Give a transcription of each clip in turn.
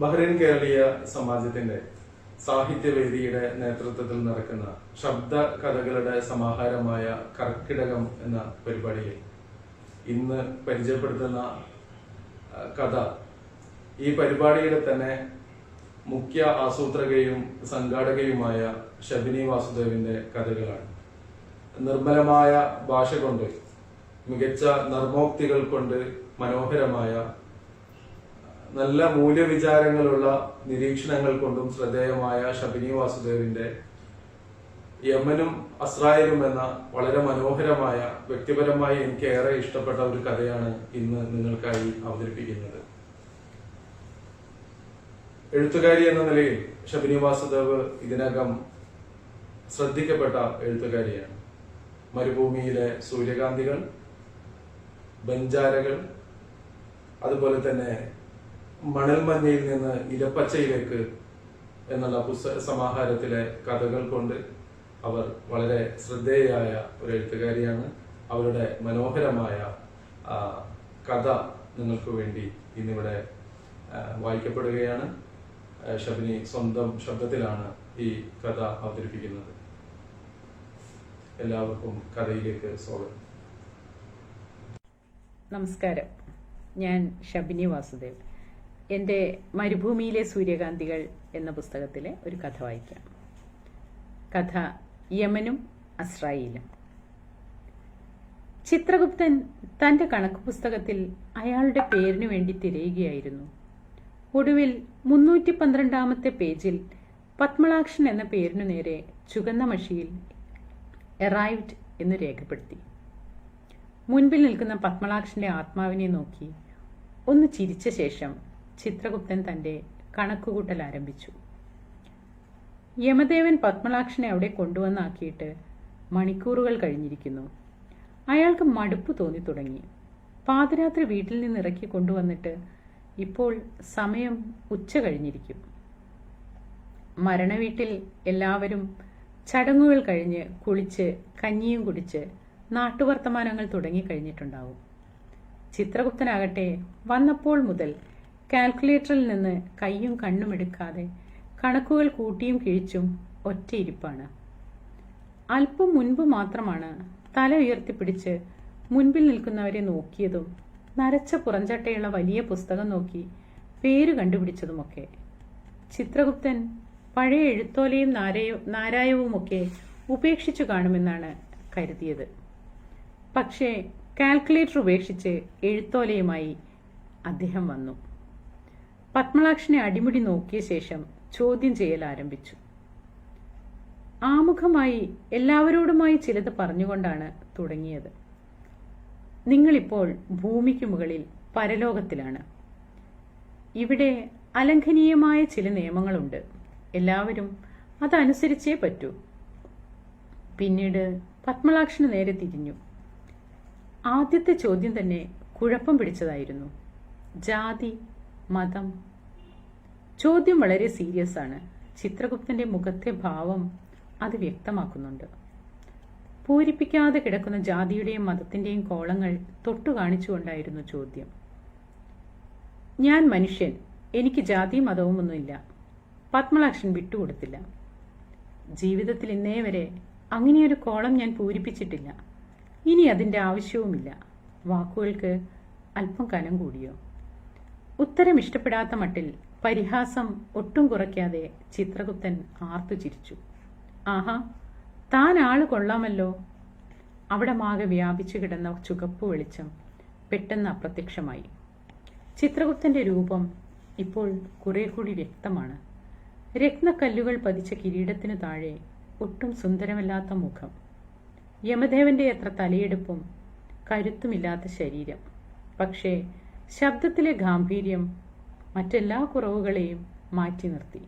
Bahrain കേരളീയ സമാജത്തിന്റെ സാഹിത്യവേദിയുടെ നേതൃത്വത്തിൽ നടക്കുന്ന ശബ്ദ കഥകളുടെ സമാഹാരമായ കർക്കിടകം എന്ന പരിപാടിയിൽ ഇന്ന് പരിചയപ്പെടുത്തുന്ന കഥ ഈ പരിപാടിയുടെ തന്നെ മുഖ്യ ആസൂത്രകയും സംഘാടകയുമായ ഷബിനി വാസുദേവിന്റെ കഥകളാണ്. നിർമ്മലമായ ഭാഷ കൊണ്ട് മികച്ച നർമ്മോക്തികൾ കൊണ്ട് മനോഹരമായ നല്ല മൂല്യവിചാരങ്ങളുള്ള നിരീക്ഷണങ്ങൾ കൊണ്ടും ശ്രദ്ധേയമായ ഷബിനി വാസുദേവിന്റെ യമനും അസ്രായലും എന്ന വളരെ മനോഹരമായ വ്യക്തിപരമായി എനിക്ക് ഏറെ ഇഷ്ടപ്പെട്ട ഒരു കഥയാണ് ഇന്ന് നിങ്ങൾക്കായി അവതരിപ്പിക്കുന്നത്. എഴുത്തുകാരി എന്ന നിലയിൽ ഷബിനി വാസുദേവ് ഇതിനകം ശ്രദ്ധിക്കപ്പെട്ട എഴുത്തുകാരിയാണ്. മരുഭൂമിയിലെ സൂര്യകാന്തികൾ ബഞ്ചാരകൾ അതുപോലെ തന്നെ മണൽമഞ്ഞയിൽ നിന്ന് ഇലപ്പച്ചയിലേക്ക് എന്നുള്ള പുസ്തക സമാഹാരത്തിലെ കഥകൾ കൊണ്ട് അവർ വളരെ ശ്രദ്ധേയയായ ഒരു എഴുത്തുകാരിയാണ്. അവരുടെ മനോഹരമായ കഥ നിങ്ങൾക്ക് വേണ്ടി ഇന്നിവിടെ വായിക്കപ്പെടുകയാണ്. ഷബിനി സ്വന്തം ശബ്ദത്തിലാണ് ഈ കഥ അവതരിപ്പിക്കുന്നത്. എല്ലാവർക്കും കഥയിലേക്ക് സ്വാഗതം. നമസ്കാരം. ഞാൻ ഷബിനി വാസുദേവ് എന്റെ മരുഭൂമിയിലെ സൂര്യകാന്തികൾ എന്ന പുസ്തകത്തിലെ ഒരു കഥ വായിക്കാം. കഥ യമനും അസ്രായിലും. ചിത്രഗുപ്തൻ തന്റെ കണക്ക് പുസ്തകത്തിൽ അയാളുടെ പേരിനു വേണ്ടി തിരയുകയായിരുന്നു. ഒടുവിൽ മുന്നൂറ്റി പന്ത്രണ്ടാമത്തെ പേജിൽ പത്മളാക്ഷൻ എന്ന പേരിനു നേരെ ചുകന്ന മഷിയിൽ എറൈവ്ഡ് എന്ന് രേഖപ്പെടുത്തി. മുൻപിൽ നിൽക്കുന്ന പത്മളാക്ഷന്റെ ആത്മാവിനെ നോക്കി ഒന്ന് ചിരിച്ച ശേഷം ചിത്രഗുപ്തൻ തന്റെ കണക്കുകൂട്ടൽ ആരംഭിച്ചു. യമദേവൻ പത്മലാക്ഷനെ അവിടെ കൊണ്ടുവന്നാക്കിയിട്ട് മണിക്കൂറുകൾ കഴിഞ്ഞിരിക്കുന്നു. അയാൾക്ക് മടുപ്പ് തോന്നി തുടങ്ങി. പാതിരാത്രി വീട്ടിൽ നിന്ന് ഇറക്കി കൊണ്ടുവന്നിട്ട് ഇപ്പോൾ സമയം ഉച്ച കഴിഞ്ഞിരിക്കും. മരണവീട്ടിൽ എല്ലാവരും ചടങ്ങുകൾ കഴിഞ്ഞ് കുളിച്ച് കഞ്ഞിയും കുടിച്ച് നാട്ടുവർത്തമാനങ്ങൾ തുടങ്ങിക്കഴിഞ്ഞിട്ടുണ്ടാവും ചിത്രഗുപ്തനാകട്ടെ വന്നപ്പോൾ മുതൽ കാൽക്കുലേറ്ററിൽ നിന്ന് കൈയും കണ്ണും എടുക്കാതെ കണക്കുകൾ കൂട്ടിയും കിഴിച്ചും ഒറ്റയിരിപ്പാണ് അല്പം മുൻപ് മാത്രമാണ് തല ഉയർത്തിപ്പിടിച്ച് മുൻപിൽ നിൽക്കുന്നവരെ നോക്കിയതും നരച്ച പുറഞ്ചട്ടയുള്ള വലിയ പുസ്തകം നോക്കി പേര് കണ്ടുപിടിച്ചതുമൊക്കെ. ചിത്രഗുപ്തൻ പഴയ എഴുത്തോലയും നാരായവും ഒക്കെ ഉപേക്ഷിച്ചു കാണുമെന്നാണ് കരുതിയത്. പക്ഷേ കാൽക്കുലേറ്റർ ഉപേക്ഷിച്ച് എഴുത്തോലയുമായി അദ്ദേഹം വന്നു. പത്മളാക്ഷനെ അടിമുടി നോക്കിയ ശേഷം ചോദ്യം ചെയ്യൽ ആരംഭിച്ചു. ആമുഖമായി എല്ലാവരോടുമായി ചിലത് പറഞ്ഞുകൊണ്ടാണ് തുടങ്ങിയത്. നിങ്ങളിപ്പോൾ ഭൂമിക്ക് മുകളിൽ പരലോകത്തിലാണ്. ഇവിടെ അലംഘനീയമായ ചില നിയമങ്ങളുണ്ട്. എല്ലാവരും അതനുസരിച്ചേ പറ്റൂ. പിന്നീട് പത്മളാക്ഷന് നേരെ തിരിഞ്ഞു. ആദ്യത്തെ ചോദ്യം തന്നെ കുഴപ്പം പിടിച്ചതായിരുന്നു. ജാതി മതം. ചോദ്യം വളരെ സീരിയസ് ആണ്. ചിത്രഗുപ്തന്റെ മുഖത്തെ ഭാവം അത് വ്യക്തമാക്കുന്നുണ്ട്. പൂരിപ്പിക്കാതെ കിടക്കുന്ന ജാതിയുടെയും മതത്തിന്റെയും കോളങ്ങൾ തൊട്ടു കാണിച്ചുകൊണ്ടായിരുന്നു ചോദ്യം. ഞാൻ മനുഷ്യൻ. എനിക്ക് ജാതിയും മതവും ഒന്നുമില്ല. പത്മളാക്ഷൻ വിട്ടുകൊടുത്തില്ല. ജീവിതത്തിൽ ഇന്നേ വരെ അങ്ങനെയൊരു കോളം ഞാൻ പൂരിപ്പിച്ചിട്ടില്ല. ഇനി അതിന്റെ ആവശ്യവുമില്ല. വാക്കുകൾക്ക് അല്പം കനം കൂടിയോ? ഉത്തരം ഇഷ്ടപ്പെടാത്ത മട്ടിൽ പരിഹാസം ഒട്ടും കുറയ്ക്കാതെ ചിത്രഗുപ്തൻ ആർത്തു ചിരിച്ചു. ആഹാ താൻ ആൾ കൊള്ളാമല്ലോ. അവിടെ മാകെ വ്യാപിച്ചു കിടന്ന ചുകപ്പ് വെളിച്ചം പെട്ടെന്ന് അപ്രത്യക്ഷമായി. ചിത്രഗുപ്തന്റെ രൂപം ഇപ്പോൾ കുറെ കൂടി വ്യക്തമാണ്. രത്നക്കല്ലുകൾ പതിച്ച കിരീടത്തിനു താഴെ ഒട്ടും സുന്ദരമല്ലാത്ത മുഖം. യമദേവന്റെ അത്ര തലയെടുപ്പും കരുത്തുമില്ലാത്ത ശരീരം. പക്ഷേ ശബ്ദത്തിലെ ഗാംഭീര്യം മറ്റെല്ലാ കുറവുകളെയും മാറ്റി നിർത്തി.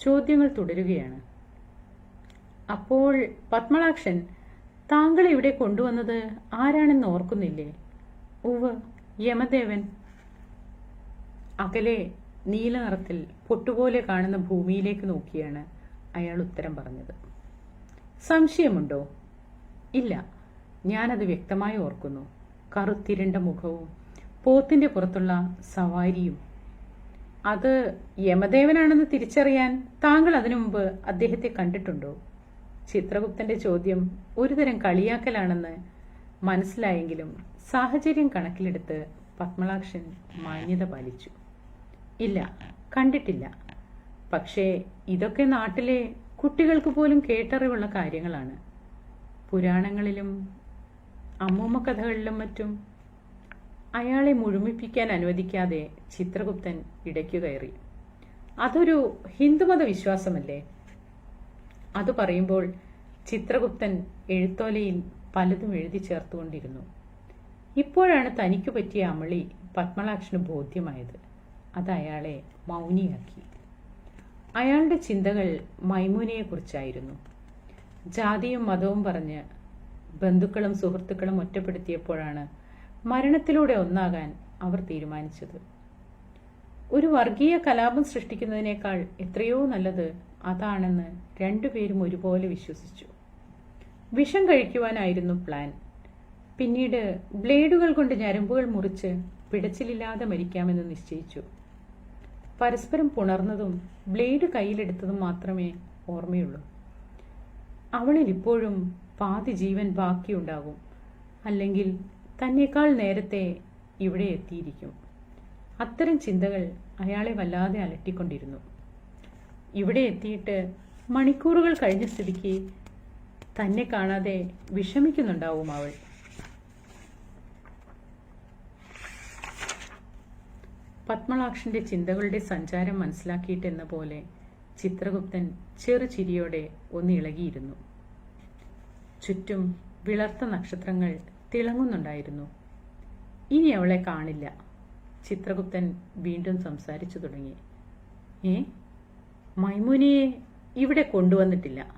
ചോദ്യങ്ങൾ തുടരുകയാണ്. അപ്പോൾ പത്മളാക്ഷൻ താങ്കൾ ഇവിടെ കൊണ്ടുവന്നത് ആരാണെന്ന് ഓർക്കുന്നില്ലേ? ഉവ് യമദേവൻ. അകലെ നീല നിറത്തിൽ പൊട്ടുപോലെ കാണുന്ന ഭൂമിയിലേക്ക് നോക്കിയാണ് അയാൾ ഉത്തരം പറഞ്ഞത്. സംശയമുണ്ടോ? ഇല്ല ഞാനത് വ്യക്തമായി ഓർക്കുന്നു. കറുത്തിരണ്ട മുഖവും പോത്തിന്റെ പുറത്തുള്ള സവാരിയും. അത് യമദേവനാണെന്ന് തിരിച്ചറിയാൻ താങ്കൾ അതിനു മുമ്പ് അദ്ദേഹത്തെ കണ്ടിട്ടുണ്ടോ? ചിത്രഗുപ്തന്റെ ചോദ്യം ഒരുതരം കളിയാക്കലാണെന്ന് മനസ്സിലായെങ്കിലും സാഹചര്യം കണക്കിലെടുത്ത് പത്മളാക്ഷൻ മാന്യത പാലിച്ചു. ഇല്ല കണ്ടിട്ടില്ല. പക്ഷേ ഇതൊക്കെ നാട്ടിലെ കുട്ടികൾക്ക് പോലും കേട്ടറിവുള്ള കാര്യങ്ങളാണ്. പുരാണങ്ങളിലും അമ്മൂമ്മ കഥകളിലും മറ്റും അയാളെ മുഴുമിപ്പിക്കാൻ അനുവദിക്കാതെ ചിത്രഗുപ്തൻ ഇടയ്ക്കു കയറി. അതൊരു ഹിന്ദുമത വിശ്വാസമല്ലേ അത് പറയുമ്പോൾ ചിത്രഗുപ്തൻ എഴുത്തോലയിൽ പലതും എഴുതി ചേർത്തുകൊണ്ടിരുന്നു. ഇപ്പോഴാണ് തനിക്ക് പറ്റിയ അമളി പത്മളാക്ഷന് ബോധ്യമായത്. അത് അയാളെ മൗനിയാക്കി. അയാളുടെ ചിന്തകൾ മൈമൂനയെക്കുറിച്ചായിരുന്നു ജാതിയും മതവും പറഞ്ഞ് ബന്ധുക്കളും സുഹൃത്തുക്കളും ഒറ്റപ്പെടുത്തിയപ്പോഴാണ് മരണത്തിലൂടെ ഒന്നാകാൻ അവർ തീരുമാനിച്ചത്. ഒരു വർഗീയ കലാപം സൃഷ്ടിക്കുന്നതിനേക്കാൾ എത്രയോ നല്ലത് അതാണെന്ന് രണ്ടുപേരും ഒരുപോലെ വിശ്വസിച്ചു. വിഷം കഴിക്കുവാനായിരുന്നു പ്ലാൻ. പിന്നീട് ബ്ലേഡുകൾ കൊണ്ട് ഞരമ്പുകൾ മുറിച്ച് പിടച്ചിലില്ലാതെ മരിക്കാമെന്ന് നിശ്ചയിച്ചു. പരസ്പരം പുണർന്നതും ബ്ലേഡ് കയ്യിലെടുത്തതും മാത്രമേ ഓർമ്മയുള്ളൂ. അവളിൽ ഇപ്പോഴും പാതി ജീവൻ ബാക്കിയുണ്ടാകും. അല്ലെങ്കിൽ തന്നേക്കാൾ നേരത്തെ ഇവിടെ എത്തിയിരിക്കും. അത്തരം ചിന്തകൾ അയാളെ വല്ലാതെ അലട്ടിക്കൊണ്ടിരുന്നു. ഇവിടെ എത്തിയിട്ട് മണിക്കൂറുകൾ കഴിഞ്ഞ സ്ഥിതിക്ക് തന്നെ കാണാതെ വിഷമിക്കുന്നുണ്ടാവും അവൾ. പത്മളാക്ഷന്റെ ചിന്തകളുടെ സഞ്ചാരം മനസ്സിലാക്കിയിട്ടെന്ന പോലെ ചിത്രഗുപ്തൻ ചെറുചിരിയോടെ ഒന്നിളകിയിരുന്നു ചുറ്റും വിളർത്ത നക്ഷത്രങ്ങൾ തിളങ്ങുന്നുണ്ടായിരുന്നു. ഇനി അവളെ കാണില്ല. ചിത്രഗുപ്തൻ വീണ്ടും സംസാരിച്ചു തുടങ്ങി. ഏ? മൈമുനിയെ ഇവിടെ കൊണ്ടുവന്നിട്ടില്ല.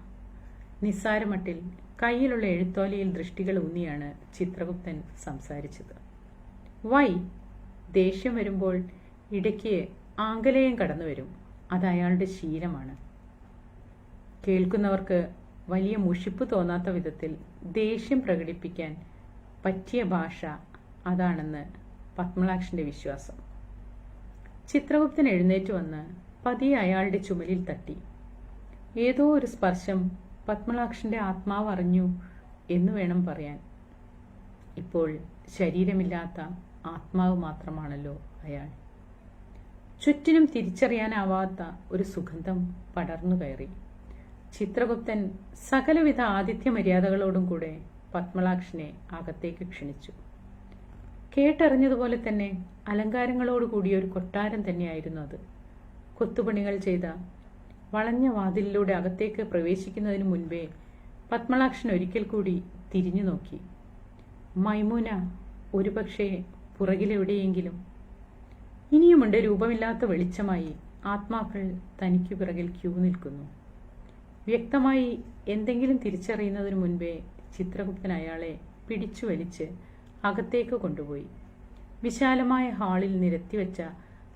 നിസ്സാരമട്ടിൽ കയ്യിലുള്ള എഴുത്തോലയിൽ ദൃഷ്ടികൾ ഊന്നിയാണ് ചിത്രഗുപ്തൻ സംസാരിച്ചത്. വൈ ദേഷ്യം വരുമ്പോൾ ഇടയ്ക്ക് ആംഗലേയം കടന്നു വരും. അത് അയാളുടെ ശീലമാണ്. കേൾക്കുന്നവർക്ക് വലിയ മുഷിപ്പ് തോന്നാത്ത വിധത്തിൽ ദേഷ്യം പ്രകടിപ്പിക്കാൻ പറ്റിയ ഭാഷ അതാണെന്ന് പത്മളാക്ഷന്റെ വിശ്വാസം. ചിത്രഗുപ്തൻ എഴുന്നേറ്റ് വന്ന് പതിയെ അയാളുടെ ചുമലിൽ തട്ടി. ഏതോ ഒരു സ്പർശം പത്മളാക്ഷന്റെ ആത്മാവ് അറിഞ്ഞു എന്ന് വേണം പറയാൻ. ഇപ്പോൾ ശരീരമില്ലാത്ത ആത്മാവ് മാത്രമാണല്ലോ അയാൾ. ചുറ്റിനും തിരിച്ചറിയാനാവാത്ത ഒരു സുഗന്ധം പടർന്നു കയറി. ചിത്രഗുപ്തൻ സകലവിധ ആതിഥ്യ മര്യാദകളോടും കൂടെ പത്മളാക്ഷനെ അകത്തേക്ക് ക്ഷണിച്ചു. കേട്ടറിഞ്ഞതുപോലെ തന്നെ അലങ്കാരങ്ങളോട് കൂടിയ ഒരു കൊട്ടാരം തന്നെയായിരുന്നു അത്. കൊത്തുപണികൾ ചെയ്ത വളഞ്ഞ വാതിലിലൂടെ അകത്തേക്ക് പ്രവേശിക്കുന്നതിന് മുൻപേ പത്മളാക്ഷൻ ഒരിക്കൽ കൂടി തിരിഞ്ഞു നോക്കി. മൈമൂന ഒരുപക്ഷെ പുറകിലെവിടെയെങ്കിലും ഇനിയുമുണ്ട് രൂപമില്ലാത്ത വെളിച്ചമായി ആത്മാക്കൾ തനിക്കു പിറകിൽ ക്യൂ നിൽക്കുന്നു. വ്യക്തമായി എന്തെങ്കിലും തിരിച്ചറിയുന്നതിന് മുൻപേ ചിത്രഗുപ്തൻ അയാളെ പിടിച്ചു വലിച്ച് അകത്തേക്ക് കൊണ്ടുപോയി. വിശാലമായ ഹാളിൽ നിരത്തിവെച്ച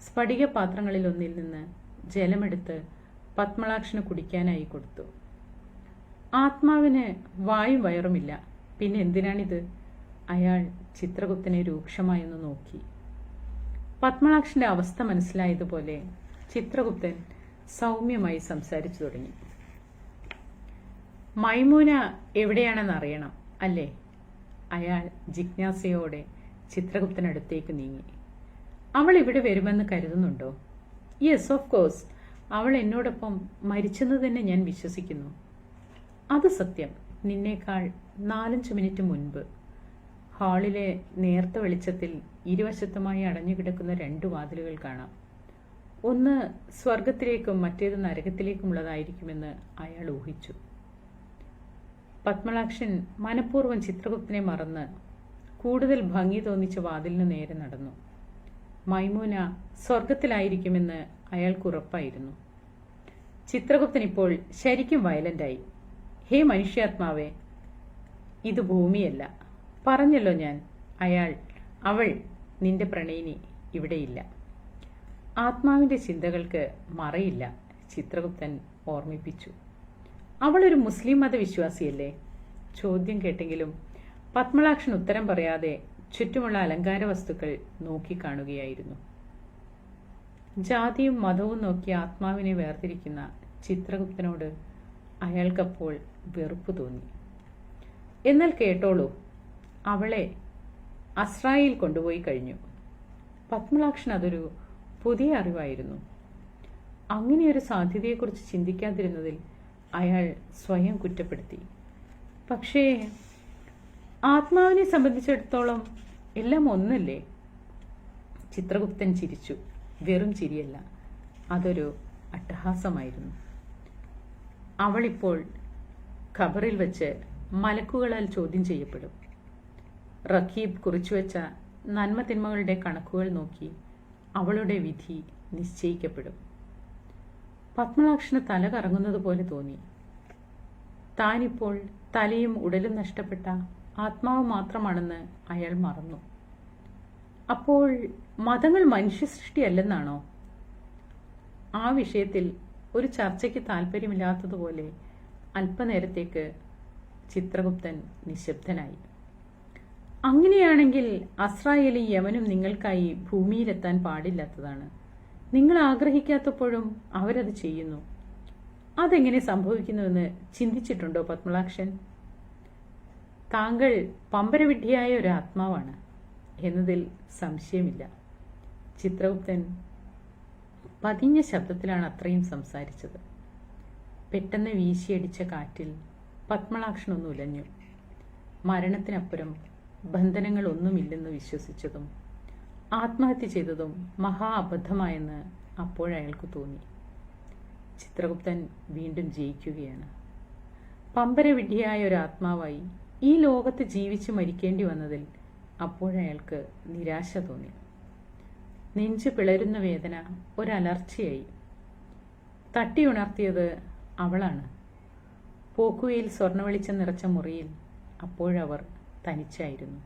സ്ഫടിക പാത്രങ്ങളിൽ ഒന്നിൽ നിന്ന് ജലമെടുത്ത് പത്മളാക്ഷന് കുടിക്കാനായി കൊടുത്തു. ആത്മാവിന് വായും വയറുമില്ല. പിന്നെ എന്തിനാണിത്? അയാൾ ചിത്രഗുപ്തനെ രൂക്ഷമായൊന്ന് നോക്കി. പത്മളാക്ഷന്റെ അവസ്ഥ മനസ്സിലായതുപോലെ ചിത്രഗുപ്തൻ സൗമ്യമായി സംസാരിച്ചു തുടങ്ങി. മൈമൂന എവിടെയാണെന്ന് അറിയണം അല്ലേ? അയാൾ ജിജ്ഞാസയോടെ ചിത്രഗുപ്തനടുത്തേക്ക് നീങ്ങി. അവൾ ഇവിടെ വരുമെന്ന് കരുതുന്നുണ്ടോ? യെസ് ഓഫ് കോഴ്സ് അവൾ എന്നോടൊപ്പം മരിച്ചെന്ന് തന്നെ ഞാൻ വിശ്വസിക്കുന്നു. അത് സത്യം. നിന്നേക്കാൾ നാലഞ്ച് മിനിറ്റ് മുൻപ് ഹാളിലെ നേർത്ത വെളിച്ചത്തിൽ ഇരുവശത്തുമായി അടഞ്ഞുകിടക്കുന്ന രണ്ട് വാതിലുകൾ കാണാം. ഒന്ന് സ്വർഗത്തിലേക്കും മറ്റേത് നരകത്തിലേക്കുമുള്ളതായിരിക്കുമെന്ന് അയാൾ ഊഹിച്ചു. പത്മളാക്ഷൻ മനഃപൂർവം ചിത്രഗുപ്തനെ മറന്ന് കൂടുതൽ ഭംഗി തോന്നിച്ച വാതിലിന് നേരെ നടന്നു. മൈമൂന സ്വർഗത്തിലായിരിക്കുമെന്ന് അയാൾക്ക് ഉറപ്പായിരുന്നു. ചിത്രഗുപ്തൻ ഇപ്പോൾ ശരിക്കും വയലന്റായി. ഹേ മനുഷ്യാത്മാവേ ഇത് ഭൂമിയല്ല. പറഞ്ഞല്ലോ ഞാൻ അയാൾ അവൾ നിന്റെ പ്രണയിനി ഇവിടെയില്ല. ആത്മാവിന്റെ ചിന്തകൾക്ക് മറയില്ല ചിത്രഗുപ്തൻ ഓർമ്മിപ്പിച്ചു. അവളൊരു മുസ്ലിം മതവിശ്വാസിയല്ലേ? ചോദ്യം കേട്ടെങ്കിലും പത്മളാക്ഷൻ ഉത്തരം പറയാതെ ചുറ്റുമുള്ള അലങ്കാര വസ്തുക്കൾ നോക്കിക്കാണുകയായിരുന്നു. ജാതിയും മതവും നോക്കി ആത്മാവിനെ വേർതിരിക്കുന്ന ചിത്രഗുപ്തനോട് അയാൾക്കപ്പോൾ വെറുപ്പ് തോന്നി. എന്നാൽ കേട്ടോളൂ അവളെ അസ്രായിൽ കൊണ്ടുപോയി കഴിഞ്ഞു. പത്മലാക്ഷൻ അതൊരു പുതിയ അറിവായിരുന്നു. അങ്ങനെയൊരു സാധ്യതയെക്കുറിച്ച് ചിന്തിക്കാതിരുന്നതിൽ അയാൾ സ്വയം കുറ്റപ്പെടുത്തി. പക്ഷേ ആത്മാവിനെ സംബന്ധിച്ചിടത്തോളം എല്ലാം ഒന്നല്ലേ? ചിത്രഗുപ്തൻ ചിരിച്ചു. വെറും ചിരിയല്ല അതൊരു അട്ടഹാസമായിരുന്നു. അവളിപ്പോൾ ഖബറിൽ വെച്ച് മലക്കുകളാൽ ചോദ്യം ചെയ്യപ്പെടും. റഖീബ് കുറിച്ചുവെച്ച നന്മതിന്മകളുടെ കണക്കുകൾ നോക്കി അവളുടെ വിധി നിശ്ചയിക്കപ്പെടും. പത്മനാക്ഷന് തല കറങ്ങുന്നത് പോലെ തോന്നി. താനിപ്പോൾ തലയും ഉടലും നഷ്ടപ്പെട്ട ആത്മാവ് മാത്രമാണെന്ന് അയാൾ മറന്നു. അപ്പോൾ മതങ്ങൾ മനുഷ്യസൃഷ്ടിയല്ലെന്നാണോ? ആ വിഷയത്തിൽ ഒരു ചർച്ചയ്ക്ക് താല്പര്യമില്ലാത്തതുപോലെ അല്പനേരത്തേക്ക് ചിത്രഗുപ്തൻ നിശബ്ദനായി. അങ്ങനെയാണെങ്കിൽ അസ്രായേലി യമനും നിങ്ങൾക്കായി ഭൂമിയിലെത്താൻ പാടില്ലാത്തതാണ്. നിങ്ങൾ ആഗ്രഹിക്കാത്തപ്പോഴും അവരത് ചെയ്യുന്നു. അതെങ്ങനെ സംഭവിക്കുന്നുവെന്ന് ചിന്തിച്ചിട്ടുണ്ടോ പത്മലാക്ഷൻ താങ്കൾ പമ്പരവിഡ്ഢിയായ ഒരു ആത്മാവാണ് എന്നതിൽ സംശയമില്ല. ചിത്രഗുപ്തൻ പതിഞ്ഞ ശബ്ദത്തിലാണ് അത്രയും സംസാരിച്ചത്. പെട്ടെന്ന് വീശിയടിച്ച കാറ്റിൽ പത്മലാക്ഷൻ ഉലഞ്ഞു. മരണത്തിനപ്പുറം ബന്ധനങ്ങളൊന്നുമില്ലെന്ന് വിശ്വസിച്ചതും ആത്മഹത്യ ചെയ്തതും മഹാ അബദ്ധമായെന്ന് അപ്പോഴയാൾക്ക് തോന്നി. ചിത്രഗുപ്തൻ വീണ്ടും ജയിക്കുകയാണ്. പമ്പരവിഡ്ഢിയായ ഒരു ആത്മാവായി ഈ ലോകത്ത് ജീവിച്ച് മരിക്കേണ്ടി വന്നതിൽ അപ്പോഴയാൾക്ക് നിരാശ തോന്നി. നെഞ്ചു പിളരുന്ന വേദന ഒരലർച്ചയായി. തട്ടിയുണർത്തിയത് അവളാണ്. പോക്കുവയിൽ സ്വർണവെളിച്ചം നിറച്ച മുറിയിൽ അപ്പോഴവർ തനിച്ചായിരുന്നു.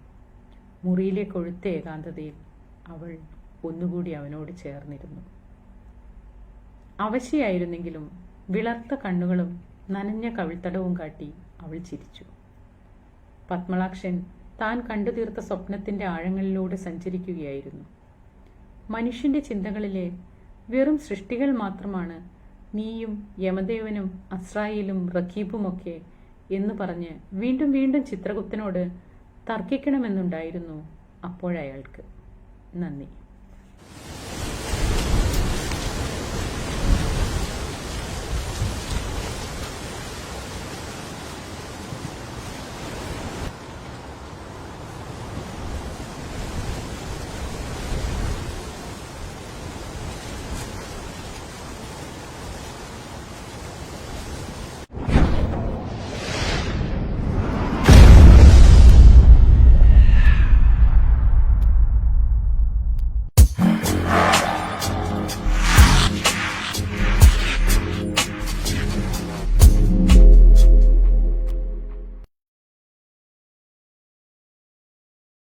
മുറിയിലെ കൊഴുത്ത ഏകാന്തതയിൽ അവൾ ഒന്നുകൂടി അവനോട് ചേർന്നിരുന്നു. അവശയായിരുന്നെങ്കിലും വിളർത്ത കണ്ണുകളും നനഞ്ഞ കവിൾത്തടവും കാട്ടി അവൾ ചിരിച്ചു. പത്മളാക്ഷൻ താൻ കണ്ടു തീർത്ത സ്വപ്നത്തിന്റെ ആഴങ്ങളിലൂടെ സഞ്ചരിക്കുകയായിരുന്നു. മനുഷ്യന്റെ ചിന്തകളിലെ വെറും സൃഷ്ടികൾ മാത്രമാണ് നീയും യമദേവനും അസ്രായേലും റഖീബുമൊക്കെ എന്ന് പറഞ്ഞ് വീണ്ടും വീണ്ടും ചിത്രഗുപ്തനോട് തർക്കിക്കണമെന്നുണ്ടായിരുന്നു അപ്പോഴയാൾക്ക്. നന്ദി.